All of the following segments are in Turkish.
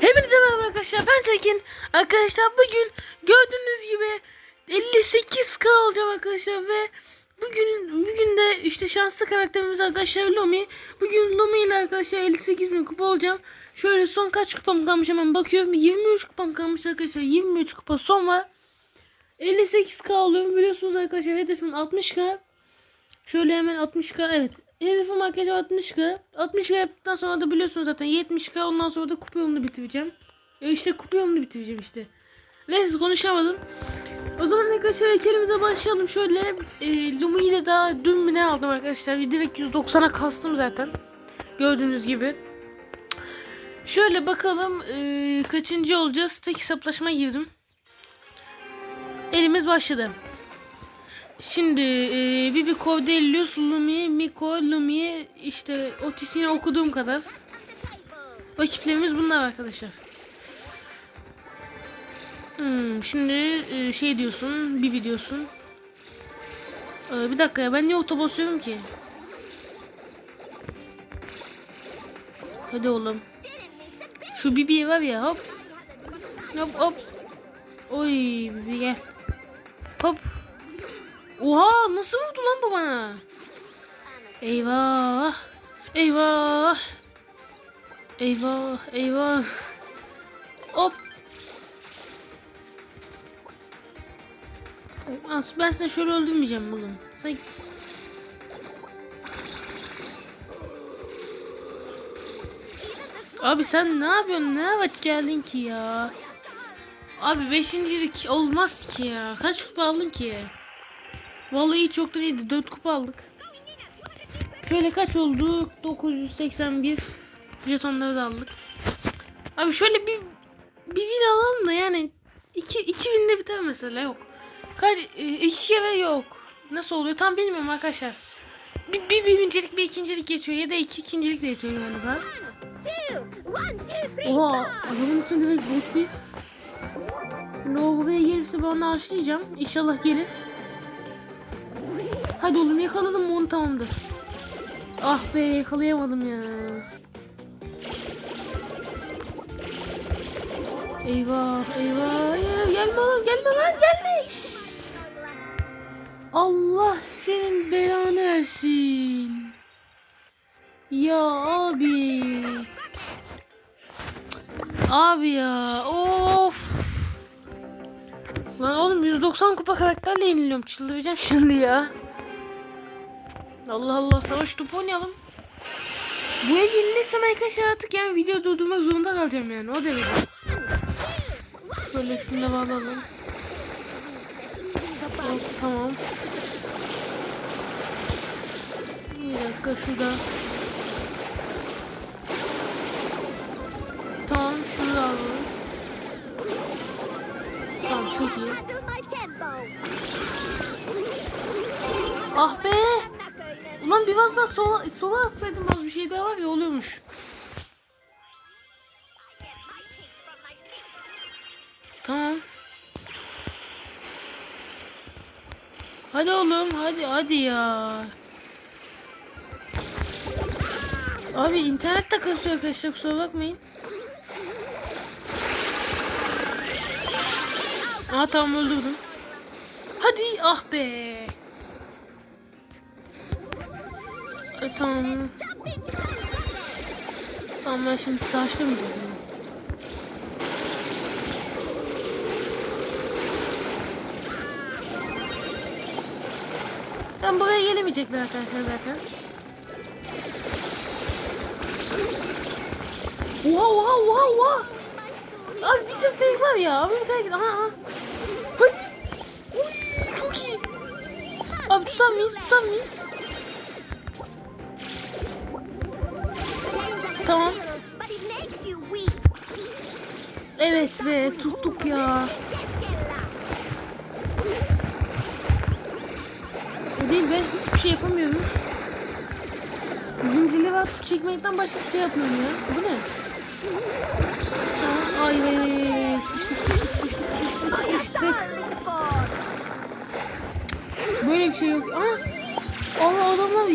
Hepinize merhaba arkadaşlar ben Tekin. Arkadaşlar bugün gördüğünüz gibi 58k olacağım arkadaşlar ve Bugün bugün de işte şanslı karakterimiz arkadaşlar Lomi Bugün Lomi ile arkadaşlar 58 bin kupa olacağım. Şöyle son kaç kupam kalmış hemen bakıyorum. 23 kupam kalmış arkadaşlar 23 kupa son var. 58k oluyorum. Biliyorsunuz arkadaşlar hedefim 60k Şöyle hemen 60k evet. Hedefim arkadaşlar 60k. 60k yaptıktan sonra da biliyorsunuz zaten 70k ondan sonra da kupa yolunu bitireceğim. Ya işte kupa yolunu bitireceğim işte. Neyse konuşamadım. O zaman arkadaşlar heykelimize başlayalım. Şöyle e, Lumi'yi de daha dün mü ne aldım arkadaşlar. Direkt 190'a kastım zaten. Gördüğünüz gibi. Şöyle bakalım e, kaçıncı olacağız. Tek hesaplaşma girdim. Elimiz başladı. Şimdi e, Bibi Cordelius, Lumi, Miko, Lumi işte Otis'ini okuduğum kadar. Rakiplerimiz bunlar arkadaşlar. Hmm, şimdi e, şey diyorsun, Bibi diyorsun. E, bir dakika ya ben niye oto basıyorum ki? Hadi oğlum. Şu Bibi var ya hop. Hop hop. Oy Bibi gel. Hop. Oha nasıl vurdu lan bu bana? Eyvah. Eyvah. Eyvah. Eyvah. Hop. As ben seni şöyle öldürmeyeceğim oğlum. Sen... Abi sen ne yapıyorsun? Ne vakit geldin ki ya? Abi beşincilik olmaz ki ya. Kaç kupa aldın ki? Vallahi çok da iyiydi. 4 kupa aldık. Şöyle kaç oldu? 981 jetonları da aldık. Abi şöyle bir bir win alalım da yani 2 2000'de biter mesela yok. Kaç e, iki kere yok. Nasıl oluyor tam bilmiyorum arkadaşlar. Bir, bir birincilik bir ikincilik geçiyor ya da iki ikincilik de geçiyor galiba. Oha adamın ismi direkt Bot bir. Şimdi o buraya gelirse ben onu aşlayacağım. İnşallah gelir. Hadi oğlum yakaladım mı onu tamamdır. Ah be yakalayamadım ya. Eyvah eyvah ya, gelme lan gelme lan gelme. Allah senin belanı versin. Ya abi. Abi ya of. Lan oğlum 190 kupa karakterle yeniliyorum. Çıldıracağım şimdi ya. Allah Allah savaş topu oynayalım. Bu yenilirsem arkadaşlar artık yani video durdurmak zorunda kalacağım yani o derece. Şöyle şunu da. Hop, tamam. Bir dakika şurada. Sola, sola atsaydım az bir şey daha var ya oluyormuş. Tamam. Hadi oğlum hadi hadi ya. Abi internet de kasıyor arkadaşlar kusura bakmayın. Aa tamam öldürdüm. Hadi ah be. E, tamam. Tamam ben şimdi savaşlamayacağım. Tam buraya gelemeyecekler arkadaşlar zaten. Oha oha oha oha. Abi bizim fake var ya. Amerika'ya git. Aha aha. Hadi. Uy, çok iyi. Abi tutar mıyız? Tutar mıyız? Tamam. Evet be tuttuk ya. Değil ben hiçbir şey yapamıyorum. Zincirli ve atıp çekmekten başka bir şey yapmıyorum ya. Bu ne? Aa, Ay ay. Böyle bir şey yok. Aa, Allah adamlar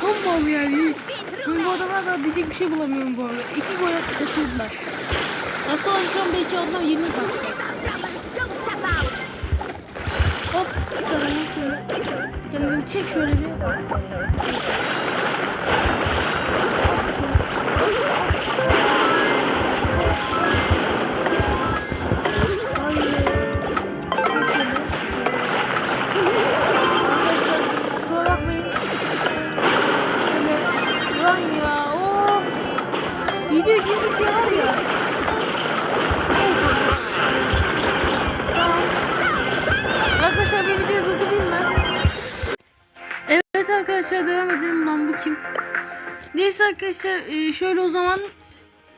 tam bal yani. Ben bu adamlardan diyecek bir şey bulamıyorum bu arada. İki gol attı kaçırdılar. Oldu şu an belki adam 20 kaldı. Hop. Şöyle. Gel çek şöyle bir. Arkadaşlar devam edelim. Lan bu kim? Neyse arkadaşlar e, şöyle o zaman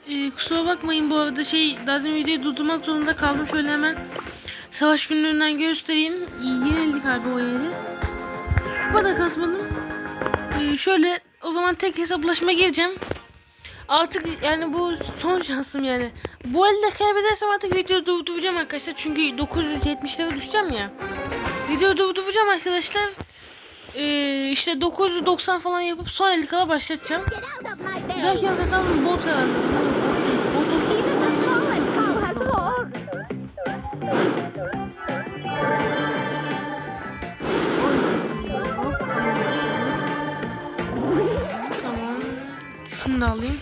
e, kusura bakmayın bu arada şey daha demin videoyu durdurmak zorunda kaldım. Şöyle hemen savaş günlerinden göstereyim. Yenildik abi o yeri. Kupa da kasmadım. E, şöyle o zaman tek hesaplaşma gireceğim. Artık yani bu son şansım yani. Bu elde kaybedersem artık videoyu durduracağım arkadaşlar. Çünkü 970'lere düşeceğim ya. Videoyu durduracağım arkadaşlar. Ee, işte 990 falan yapıp son 50 kala başlatacağım. Belki arkadan bot herhalde. Tamam. Şunu da alayım.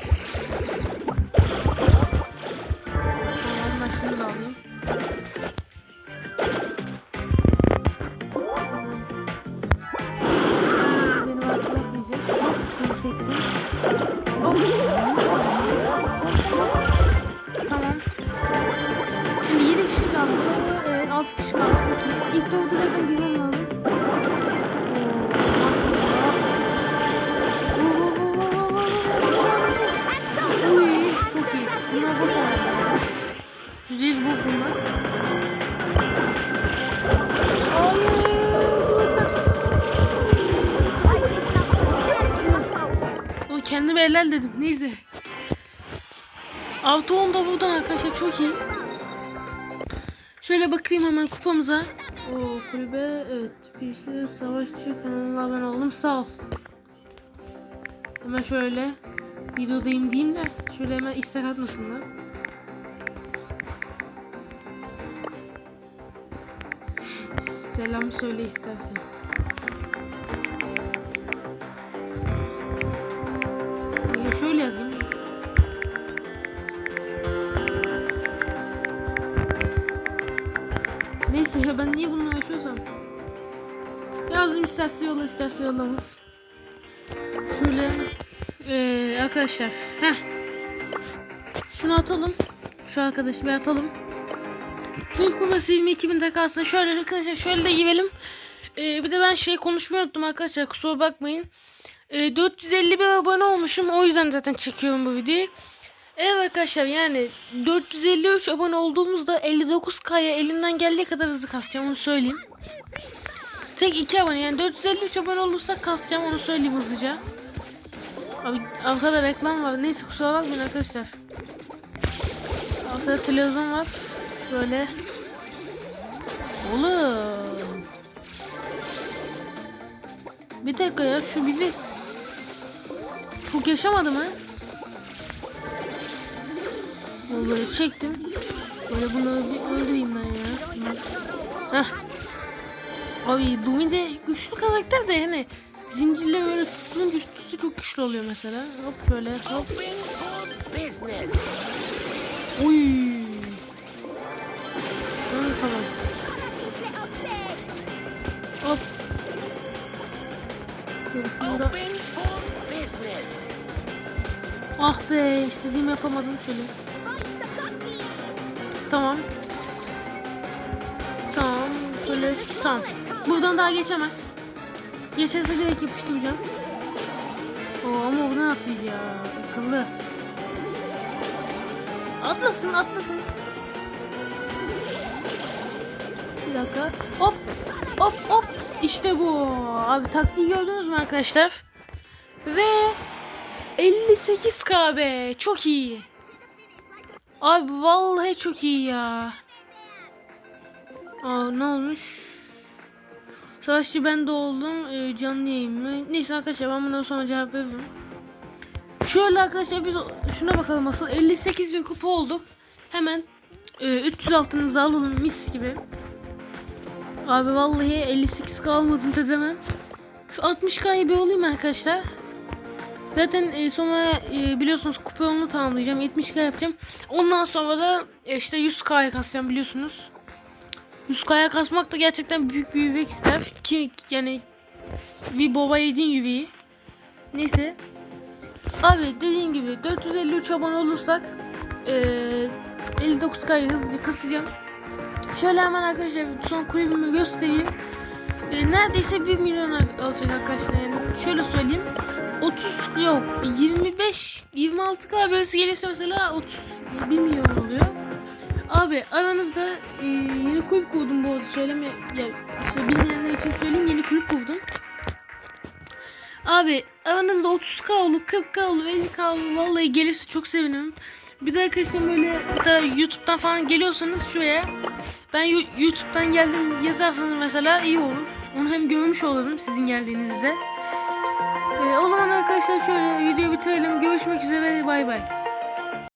Helal dedim. Neyse. Altı da buradan arkadaşlar çok iyi. Şöyle bakayım hemen kupamıza. O kulübe evet. Birisi savaşçı kanalına abone oldum. Sağ ol. Hemen şöyle videodayım diyeyim de şöyle hemen istek atmasınlar. Selam söyle istersen. Ya ben niye bununla uğraşıyorsam. Yazdım isterse yolla isterse yollamaz. Şöyle eee, arkadaşlar. Heh. Şunu atalım. Şu arkadaşı bir atalım. İlk babası 22 bin kalsın. Şöyle arkadaşlar şöyle de girelim. Ee, bir de ben şey konuşmayı unuttum arkadaşlar kusura bakmayın. Ee, 451 abone olmuşum o yüzden zaten çekiyorum bu videoyu. Evet arkadaşlar yani 453 abone olduğumuzda 59K'ya elinden geldiği kadar hızlı kasacağım onu söyleyeyim. Tek 2 abone yani 453 abone olursak kasacağım onu söyleyeyim hızlıca. Abi arkada reklam var neyse kusura bakmayın arkadaşlar. Arkada televizyon var. Böyle. Oğlum. Bir dakika ya şu bibi çok yaşamadı mı? O böyle çektim. Böyle bunu bir öldüreyim ben ya. Heh. Abi Dumi de güçlü karakter de hani zincirle böyle tutunca üstü çok güçlü oluyor mesela. Hop şöyle hop. Uy. Hı, tamam. Hop. Şöyle şunu da- Ah be istediğimi yapamadım şöyle. Tamam. Tamam. Şöyle tamam. Buradan daha geçemez. Geçerse direkt yapıştıracağım. Oo, ama bu ne yaptıydı ya? Akıllı. Atlasın atlasın. Bir dakika. Hop. Hop hop. İşte bu. Abi taktiği gördünüz mü arkadaşlar? Ve 58 KB. Çok iyi. Abi vallahi çok iyi ya. Aa ne olmuş? Savaşçı ben de oldum. Ee, canlı yayın mı? Neyse arkadaşlar ben bundan sonra cevap veririm. Şöyle arkadaşlar biz şuna bakalım asıl 58 bin kupa olduk. Hemen e, 300 altınımızı alalım mis gibi. Abi vallahi 58 kalmadım da demem. Şu 60k'yı bir olayım arkadaşlar. Zaten e, sonra e, biliyorsunuz kupa yolunu tamamlayacağım. 70k yapacağım. Ondan sonra da e, işte 100k'ya kasacağım biliyorsunuz. 100k'ya kasmak da gerçekten büyük bir yürek ister. Ki yani bir baba yedin yüreği. Neyse. Abi dediğim gibi 453 abone olursak eee 59K'yı hızlıca kasacağım. Şöyle hemen arkadaşlar son kulübümü göstereyim. Eee, neredeyse 1 milyon olacak arkadaşlar. Yani şöyle söyleyeyim. 30 yok 25 26K böylesi gelirse mesela 30 1 milyon oluyor. Abi aranızda eee, yeni kulüp kurdum bu arada söyleme ya işte bilmeyenler için söyleyeyim yeni kulüp kurdum. Abi aranızda 30k olur, 40k olur, 50k olur. Vallahi gelirse çok sevinirim. Bir de arkadaşlar böyle mesela YouTube'dan falan geliyorsanız şuraya ben YouTube'dan geldim yazarsanız mesela iyi olur. Onu hem görmüş olurum sizin geldiğinizde. Ee, o zaman arkadaşlar şöyle videoyu bitirelim. Görüşmek üzere. Bay bay.